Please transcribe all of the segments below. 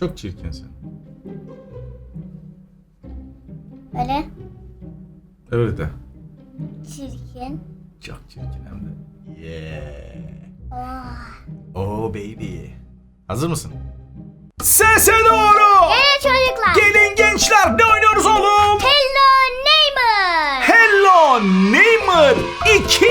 Çok çirkinsin. Böyle Öyle de. çirkin. Çok çirkin hem de. Yeah. Oh. Oh baby. Hazır mısın? Sese doğru. Evet çocuklar. Gelin gençler ne oynuyoruz oğlum? Hello neighbor. Hello Neymar 2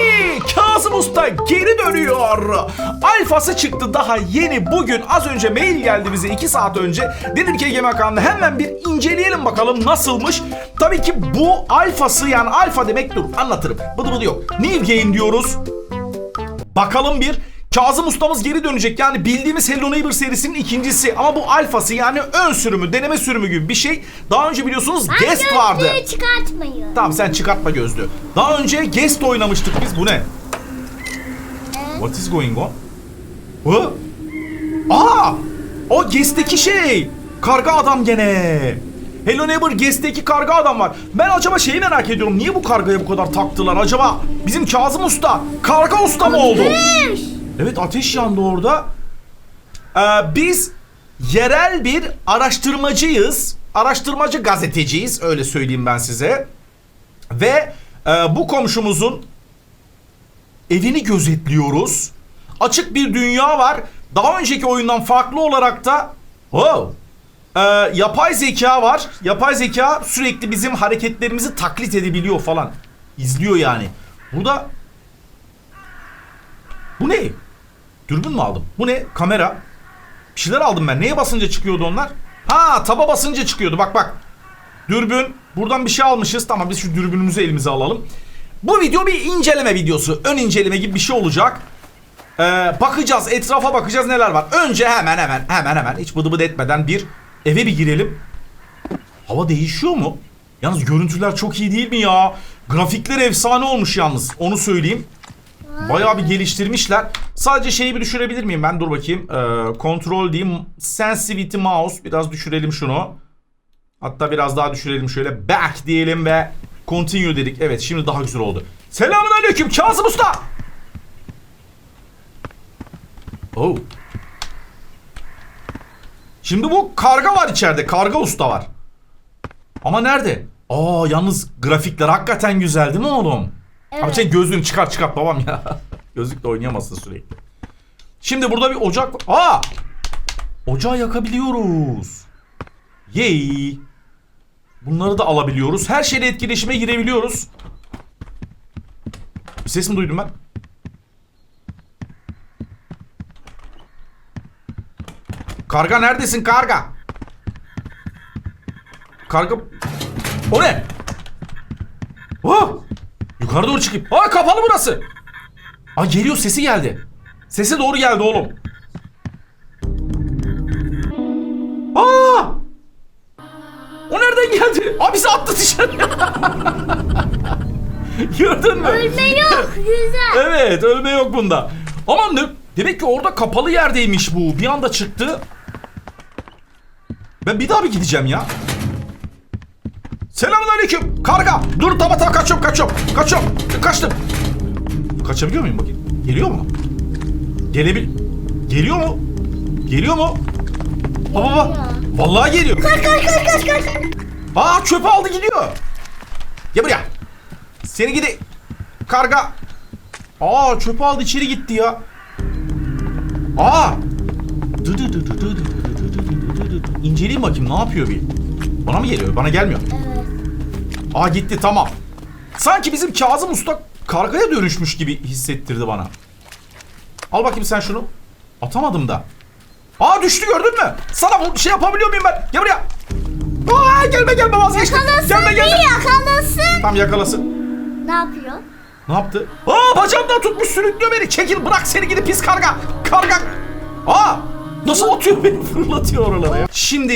Kazım Usta geri dönüyor. Alfası çıktı daha yeni bugün az önce mail geldi bize 2 saat önce. Dedim ki Egemen Kanal'da hemen bir inceleyelim bakalım nasılmış. Tabii ki bu alfası yani alfa demek dur anlatırım. Bıdı bıdı yok. New Game diyoruz. Bakalım bir Kazım ustamız geri dönecek. Yani bildiğimiz Hello Neighbor serisinin ikincisi. Ama bu alfası yani ön sürümü, deneme sürümü gibi bir şey. Daha önce biliyorsunuz Ben guest vardı. çıkartmayın. Tamam sen çıkartma gözlüğü. Daha önce guest oynamıştık biz. Bu ne? What is going on? Hı? Aa! O guest'teki şey. Karga adam gene. Hello Neighbor guest'teki karga adam var. Ben acaba şeyi merak ediyorum. Niye bu kargaya bu kadar taktılar? Acaba bizim Kazım Usta karga usta mı oldu? Evet ateş yandı orada. Ee, biz yerel bir araştırmacıyız. Araştırmacı gazeteciyiz öyle söyleyeyim ben size. Ve e, bu komşumuzun evini gözetliyoruz. Açık bir dünya var. Daha önceki oyundan farklı olarak da wow, e, yapay zeka var. Yapay zeka sürekli bizim hareketlerimizi taklit edebiliyor falan. İzliyor yani. Burada bu ne? Dürbün mü aldım? Bu ne? Kamera. Bir şeyler aldım ben. Neye basınca çıkıyordu onlar? Ha taba basınca çıkıyordu. Bak bak. Dürbün. Buradan bir şey almışız. Tamam biz şu dürbünümüzü elimize alalım. Bu video bir inceleme videosu. Ön inceleme gibi bir şey olacak. Ee, bakacağız. Etrafa bakacağız neler var. Önce hemen hemen hemen hemen hiç bıdı bıdı etmeden bir eve bir girelim. Hava değişiyor mu? Yalnız görüntüler çok iyi değil mi ya? Grafikler efsane olmuş yalnız. Onu söyleyeyim. Bayağı bir geliştirmişler. Sadece şeyi bir düşürebilir miyim ben? Dur bakayım. Ee, kontrol diyeyim. Sensitivity mouse. Biraz düşürelim şunu. Hatta biraz daha düşürelim şöyle. Back diyelim ve continue dedik. Evet şimdi daha güzel oldu. Selamun aleyküm Kazım Usta. Oh. Şimdi bu karga var içeride. Karga usta var. Ama nerede? Aa yalnız grafikler hakikaten güzel değil mi oğlum? Abi Evet. sen gözlüğünü çıkar çıkart babam ya. Gözlükle oynayamazsın sürekli. Şimdi burada bir ocak... Aa! Ocağı yakabiliyoruz. Yay! Bunları da alabiliyoruz. Her şeyle etkileşime girebiliyoruz. Bir ses mi duydum ben? Karga neredesin karga? Karga... O ne? Oh! Yukarı doğru çıkayım. Aa kapalı burası. Aa geliyor sesi geldi. Sesi doğru geldi oğlum. Geldi? Abi bizi attı dışarıya. Gördün mü? Ölme yok. Güzel. Evet ölme yok bunda. Aman ne? Demek ki orada kapalı yerdeymiş bu. Bir anda çıktı. Ben bir daha bir gideceğim ya. Selamünaleyküm. Karga. Dur tamam tamam kaçıyorum kaçıyorum. Kaçıyorum. Kaçtım. Kaçabiliyor muyum bakayım? Geliyor mu? Gelebil... Geliyor mu? Geliyor mu? Baba baba. Vallahi geliyor. Kaç kaç kaç kaç kaç. Aa çöpü aldı gidiyor. Gel buraya. Seni gidi. Karga. Aa çöpü aldı içeri gitti ya. Aa. Dı dı dı dı dı dı dı dı dı dı. İnceleyeyim bakayım ne yapıyor bir. Bana mı geliyor? Bana gelmiyor. Aa gitti tamam. Sanki bizim Kazım Usta kargaya dönüşmüş gibi hissettirdi bana. Al bakayım sen şunu. Atamadım da. Aa düştü gördün mü? Sana bu şey yapabiliyor muyum ben? Gel buraya. Aa gelme gelme vazgeçtim. Yakalasın Gelme bir gelme. yakalasın. Tam yakalasın. Ne yapıyor? Ne yaptı? Aa bacağımdan tutmuş sürüklüyor beni. Çekil bırak seni gidip pis karga. Karga. Aa nasıl atıyor beni fırlatıyor oralara ya. Şimdi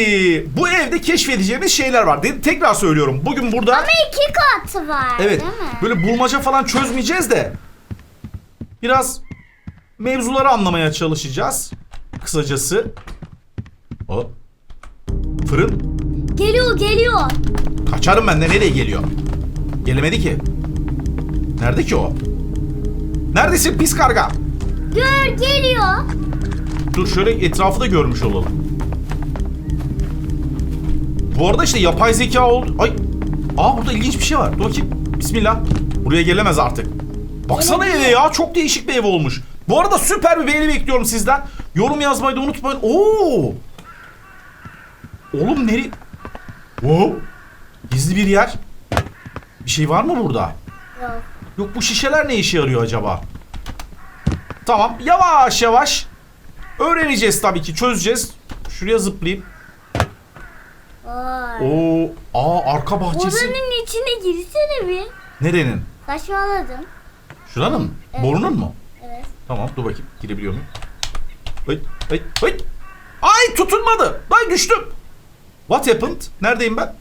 bu evde keşfedeceğimiz şeyler var. Tekrar söylüyorum. Bugün burada... Ama iki katı var Evet. değil mi? Böyle bulmaca falan çözmeyeceğiz de biraz mevzuları anlamaya çalışacağız. Kısacası. O. Fırın. Geliyor geliyor. Kaçarım ben de nereye geliyor? Gelemedi ki. Nerede ki o? Neredesin pis karga? Gör geliyor. Dur şöyle etrafı da görmüş olalım. Bu arada işte yapay zeka oldu. Ay. Aa burada ilginç bir şey var. Dur bakayım. Bismillah. Buraya gelemez artık. Baksana eve ya. Çok değişik bir ev olmuş. Bu arada süper bir beğeni bekliyorum sizden. Yorum yazmayı da unutmayın. Oo. Oğlum nere... Wow. Gizli bir yer. Bir şey var mı burada? Yok. Yok bu şişeler ne işe yarıyor acaba? Tamam yavaş yavaş öğreneceğiz tabii ki çözeceğiz. Şuraya zıplayayım. Vay. Oo, aa arka bahçesi. Odanın içine girsene bir. Nerenin? Saçmaladım. Şuranın mı? Evet. Borunun mu? Evet. Tamam dur bakayım girebiliyor muyum? Ay ay ay. Ay tutunmadı. Ay düştüm. What happened? Neredeyim ben?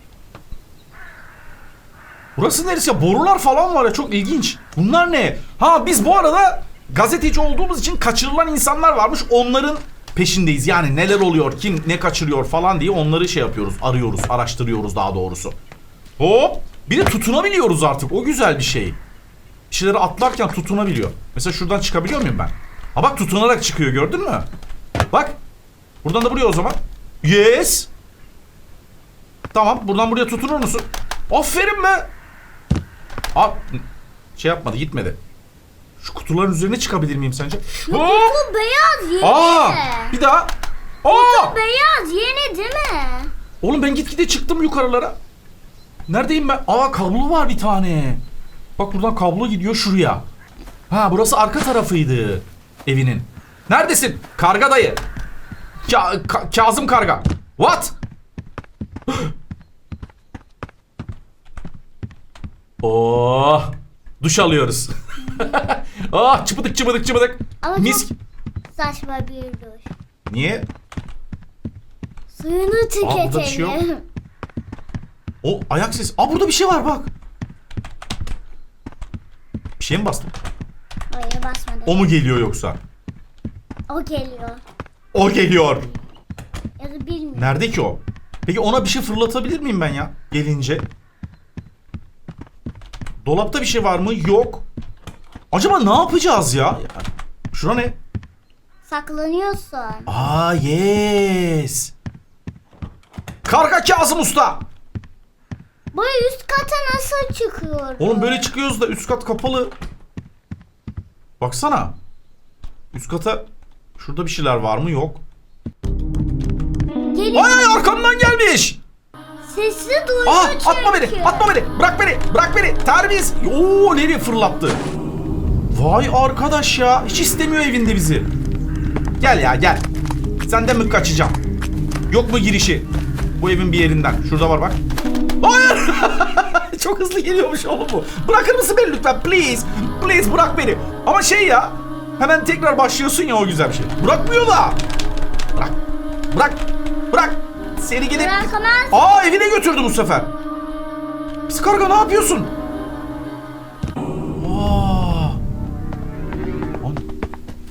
Burası neresi ya? Borular falan var ya çok ilginç. Bunlar ne? Ha biz bu arada gazeteci olduğumuz için kaçırılan insanlar varmış. Onların peşindeyiz. Yani neler oluyor, kim ne kaçırıyor falan diye onları şey yapıyoruz, arıyoruz, araştırıyoruz daha doğrusu. Hop! Bir de tutunabiliyoruz artık. O güzel bir şey. Bir şeyleri atlarken tutunabiliyor. Mesela şuradan çıkabiliyor muyum ben? Ha bak tutunarak çıkıyor gördün mü? Bak. Buradan da buraya o zaman. Yes. Tamam buradan buraya tutunur musun? Aferin be. Aa, şey yapmadı gitmedi. Şu kutuların üzerine çıkabilir miyim sence? Hop! Bu beyaz yeni. Aa, bir daha. Aa! Beyaz yeni değil mi? Oğlum ben gitgide çıktım yukarılara. Neredeyim ben? Aa kablo var bir tane. Bak buradan kablo gidiyor şuraya. Ha burası arka tarafıydı evinin. Neredesin? Karga dayı. Ka- Ka- Kazım Karga. What? Oh. Duş alıyoruz. ah çıpıdık çıpıdık çıpıdık. Ama Mis. çok saçma bir duş. Niye? Suyunu burada bir şey yok. tüketelim. O ayak sesi. Aa burada bir şey var bak. Bir şey mi bastım? Hayır basmadım. O mu geliyor yoksa? O geliyor. O geliyor. Ya da bilmiyorum. Nerede ki o? Peki ona bir şey fırlatabilir miyim ben ya? Gelince. Dolapta bir şey var mı? Yok. Acaba ne yapacağız ya? Şura ne? Saklanıyorsun. Aa yes. Karga Kazım Usta. Bu üst kata nasıl çıkıyor? Oğlum böyle çıkıyoruz da üst kat kapalı. Baksana. Üst kata şurada bir şeyler var mı? Yok. Geliyor. Ay ay arkamdan gelmiş. Sesi duydu Aa çünkü. atma beni. Atma beni. Bırak beni. Bırak beni. Terbiyesiz. Oo nereye fırlattı? Vay arkadaş ya. Hiç istemiyor evinde bizi. Gel ya gel. Senden mi kaçacağım? Yok mu girişi? Bu evin bir yerinden. Şurada var bak. Hayır. Çok hızlı geliyormuş oğlum bu. Bırakır mısın beni lütfen? Please. Please bırak beni. Ama şey ya. Hemen tekrar başlıyorsun ya o güzel bir şey. Bırakmıyor da. Bırak. Bırak. Seni gidip... Bırakamaz. Aa evine götürdü bu sefer. Pis karga ne yapıyorsun? Aa.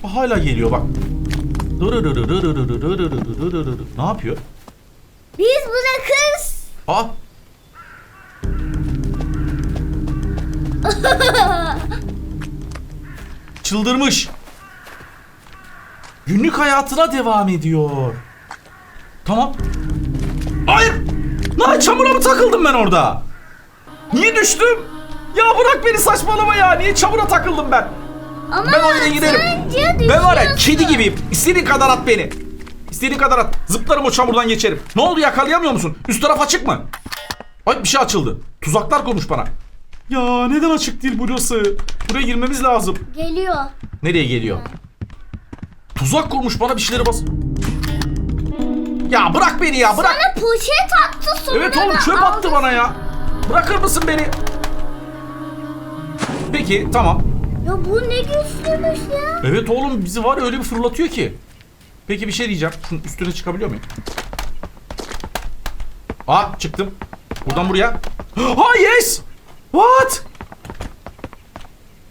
Aa, Hala geliyor bak. Ne yapıyor? Biz bırakırız. Aa. Çıldırmış. Günlük hayatına devam ediyor. Tamam. Lan çamura mı takıldım ben orada? Niye düştüm? Ya bırak beni saçmalama ya. Niye çamura takıldım ben? Ama Ben oyuna giderim. Ben var ya kedi gibiyim. İstediğin kadar at beni. İstediğin kadar at. Zıplarım o çamurdan geçerim. Ne oldu yakalayamıyor musun? Üst taraf açık mı? Ay bir şey açıldı. Tuzaklar kurmuş bana. Ya neden açık değil burası? Buraya girmemiz lazım. Geliyor. Nereye geliyor? Tuzak kurmuş bana bir şeyleri bas. Ya bırak beni ya bırak. Bana poşet attı sonra Evet oğlum da çöp attı aldı. bana ya. Bırakır mısın beni? Peki tamam. Ya bu ne güçlüymüş ya. Evet oğlum bizi var ya öyle bir fırlatıyor ki. Peki bir şey diyeceğim. Şunun üstüne çıkabiliyor muyum? Aa çıktım. Buradan buraya. Ha yes! What?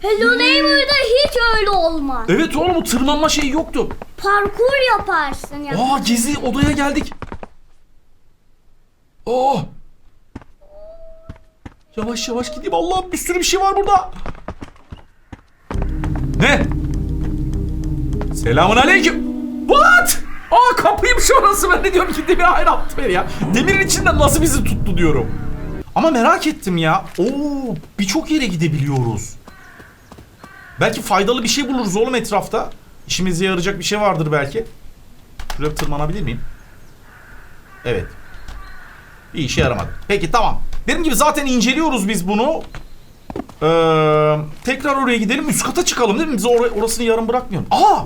Hello Neighbor'da hiç öyle olmaz. Evet oğlum o tırmanma şeyi yoktu. Parkur yaparsın ya. Aa gizli odaya geldik. Oh! Yavaş yavaş gideyim. Allah'ım bir sürü bir şey var burada. Ne? Selamun aleyküm. What? Aa kapıymış orası. Ben de diyorum ki demir hayır attı beni ya. Demirin içinden nasıl bizi tuttu diyorum. Ama merak ettim ya. Oo birçok yere gidebiliyoruz. Belki faydalı bir şey buluruz oğlum etrafta. İşimize yarayacak bir şey vardır belki. Şuraya tırmanabilir miyim? Evet. Bir işe yaramadı. Peki tamam. Dediğim gibi zaten inceliyoruz biz bunu. Ee, tekrar oraya gidelim. Üst kata çıkalım değil mi? Biz or- orasını yarım bırakmayalım. Aa!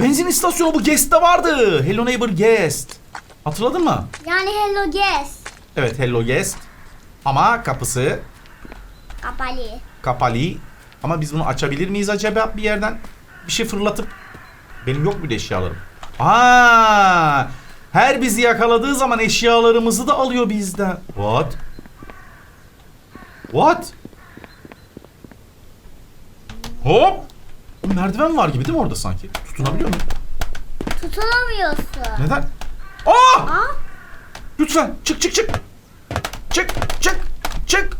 Benzin istasyonu bu Guest'te vardı. Hello Neighbor Guest. Hatırladın mı? Yani hello guest. Evet Hello Guest. Ama kapısı Kapalı. kapalı. Ama biz bunu açabilir miyiz acaba bir yerden? Bir şey fırlatıp. Benim yok mu eşyalarım? Aa! Her bizi yakaladığı zaman eşyalarımızı da alıyor bizden. What? What? Hop! Merdiven var gibi değil mi orada sanki? Tutunabiliyor muyum? Tutulamıyorsun. Neden? Aa! Aa, Lütfen çık çık çık. Çık çık çık.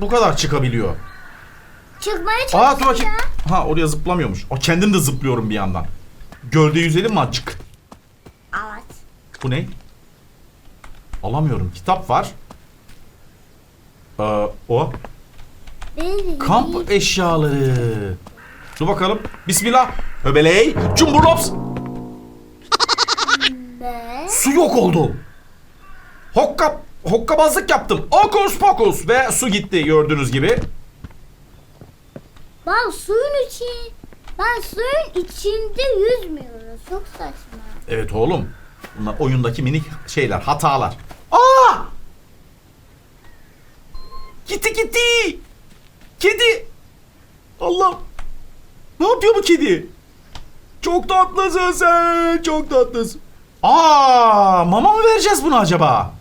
Bu kadar çıkabiliyor. çıkmaya Aa dur çalışıyor. Ha oraya zıplamıyormuş. O kendim de zıplıyorum bir yandan. Gölde yüzelim mi azıcık? Evet. Bu ne? Alamıyorum. Kitap var. Ee, o. Kamp eşyaları. Dur bakalım. Bismillah. Höbeley. Cumburlops. Su yok oldu. Hokka, hokkabazlık yaptım. Okus pokus. Ve su gitti gördüğünüz gibi. ben suyun içi ben suyun içinde yüzmüyoruz. Çok saçma. Evet oğlum. Bunlar oyundaki minik şeyler, hatalar. Aa! Gitti gitti. Kedi. Allah. Ne yapıyor bu kedi? Çok tatlısın sen. Çok tatlısın. Aa, mama mı vereceğiz bunu acaba?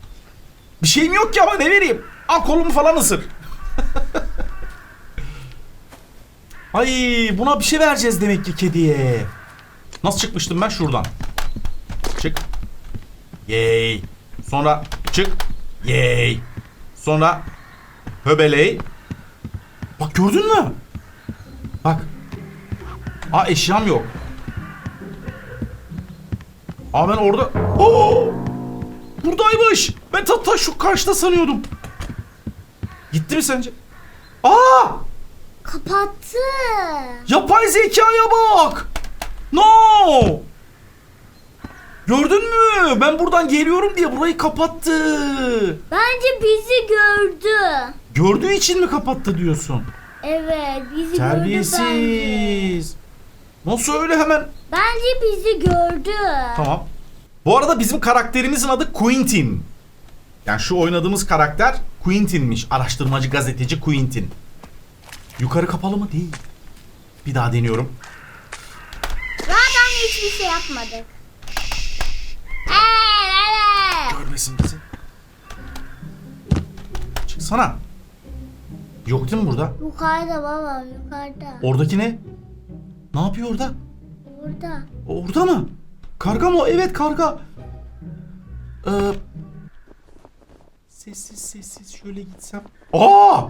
Bir şeyim yok ki ama ne vereyim? Al kolumu falan ısır. Ay buna bir şey vereceğiz demek ki kediye. Nasıl çıkmıştım ben şuradan? Çık. Yay. Sonra çık. Yay. Sonra höbeley. Bak gördün mü? Bak. Aa eşyam yok. Aa ben orada... Oo! Buradaymış. Ben ta, ta şu karşıda sanıyordum. Gitti mi sence? Aa! Kapattı. Yapay zekaya bak. No. Gördün mü? Ben buradan geliyorum diye burayı kapattı. Bence bizi gördü. Gördüğü için mi kapattı diyorsun? Evet bizi gördü bence. Terbiyesiz. Nasıl öyle hemen? Bence bizi gördü. Tamam. Bu arada bizim karakterimizin adı Quentin. Yani şu oynadığımız karakter Quentin'miş. Araştırmacı gazeteci Quentin. Yukarı kapalı mı? Değil. Bir daha deniyorum. Zaten hiçbir şey yapmadık. Görmesin bizi. Çıksana. Yok değil mi burada? Yukarıda baba yukarıda. Oradaki ne? Ne yapıyor orada? Burada. Orada mı? Karga mı? o? Evet karga. Ee, sessiz sessiz şöyle gitsem. Aa!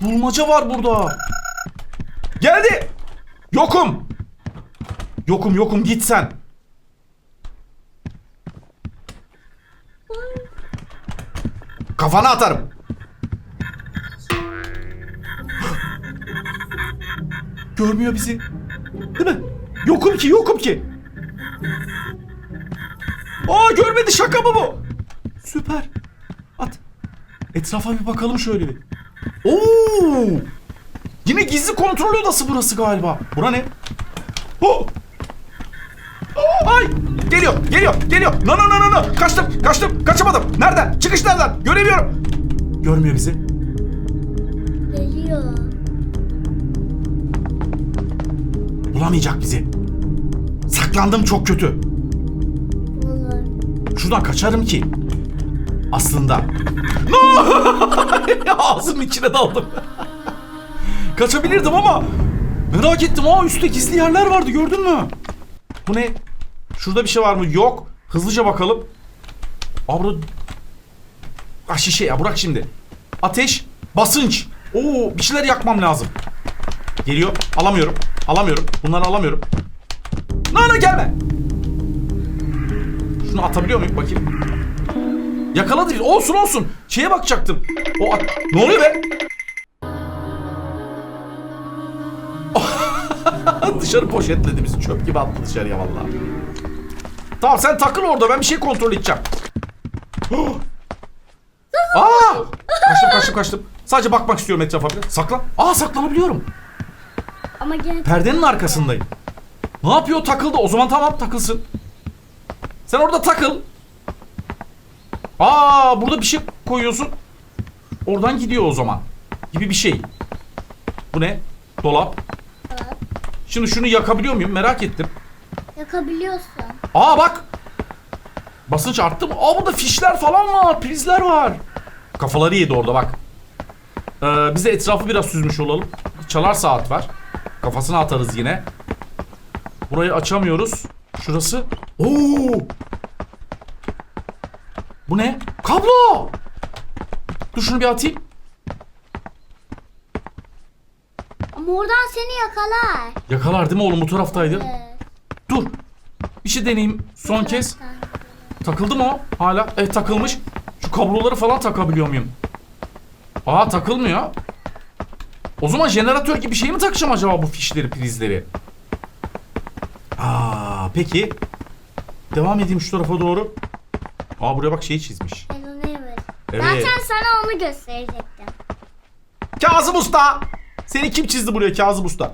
Bulmaca var burada. Geldi. Yokum. Yokum yokum git sen. Kafana atarım. Görmüyor bizi. Değil mi? Yokum ki, yokum ki. Aa görmedi şaka mı bu? Süper. At. Etrafa bir bakalım şöyle bir. Oo! Yine gizli kontrol odası burası galiba. Bura ne? Oh! Ay! Geliyor, geliyor, geliyor. No no no no no. Kaçtım, kaçtım, kaçamadım. Nereden? Çıkış nereden? Göremiyorum. Görmüyor bizi. Geliyor. Bulamayacak bizi. Saklandım çok kötü. Şuradan kaçarım ki. Aslında. No! Ağzımın içine daldım. Kaçabilirdim ama merak ettim. Aa üstte gizli yerler vardı gördün mü? Bu ne? Şurada bir şey var mı? Yok. Hızlıca bakalım. Aa burada... Ah şişe ya bırak şimdi. Ateş, basınç. Oo bir şeyler yakmam lazım. Geliyor. Alamıyorum. Alamıyorum. Bunları alamıyorum. Nana gelme. Şunu atabiliyor muyum bakayım. Yakaladı. Olsun olsun. Şeye bakacaktım. O at- Ne oluyor be? Dışarı poşetledi bizi. Çöp gibi attı dışarıya vallahi. Tamam sen takıl orada. Ben bir şey kontrol edeceğim. Aa! Kaçtım kaçtım kaçtım. Sadece bakmak istiyorum etrafa bir. Saklan. Aa saklanabiliyorum. Ama gene Perdenin arkasındayım. Ne yapıyor? Takıldı. O zaman tamam takılsın. Sen orada takıl. Aa burada bir şey koyuyorsun. Oradan gidiyor o zaman. Gibi bir şey. Bu ne? Dolap. Evet. Şimdi şunu yakabiliyor muyum? Merak ettim. yakabiliyorsun. Aa bak. Basınç arttı mı? Aa burada fişler falan var. Prizler var. Kafaları yedi orada bak. Ee, biz de etrafı biraz süzmüş olalım. Çalar saat var. Kafasına atarız yine. Burayı açamıyoruz. Şurası. Oo! Bu ne? Kablo! Dur şunu bir atayım. Ama oradan seni yakalar. Yakalar değil mi oğlum bu taraftaydı? Evet. Dur. Bir şey deneyeyim son kez. Takıldı mı o? Hala. Evet takılmış. Şu kabloları falan takabiliyor muyum? Aa takılmıyor. O zaman jeneratör gibi bir şey mi takacağım acaba bu fişleri, prizleri? Peki. Devam edeyim şu tarafa doğru. Aa buraya bak şeyi çizmiş. Hello Neighbor. Evet. Zaten sana onu gösterecektim. Kazım Usta! Seni kim çizdi buraya Kazım Usta?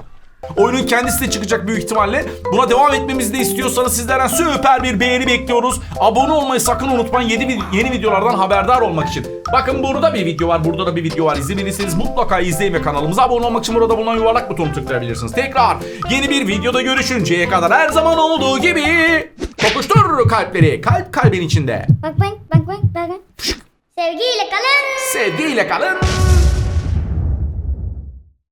Oyunun kendisi de çıkacak büyük ihtimalle. Buna devam etmemizi de istiyorsanız sizlerden süper bir beğeni bekliyoruz. Abone olmayı sakın unutmayın yeni, yeni videolardan haberdar olmak için. Bakın burada bir video var, burada da bir video var. İzlemediyseniz mutlaka izleyin ve kanalımıza abone olmak için burada bulunan yuvarlak butonu tıklayabilirsiniz. Tekrar yeni bir videoda görüşünceye kadar her zaman olduğu gibi tokuştur kalpleri. Kalp kalbin içinde. Bak bak bak bak. bak. Sevgiyle kalın. Sevgiyle kalın.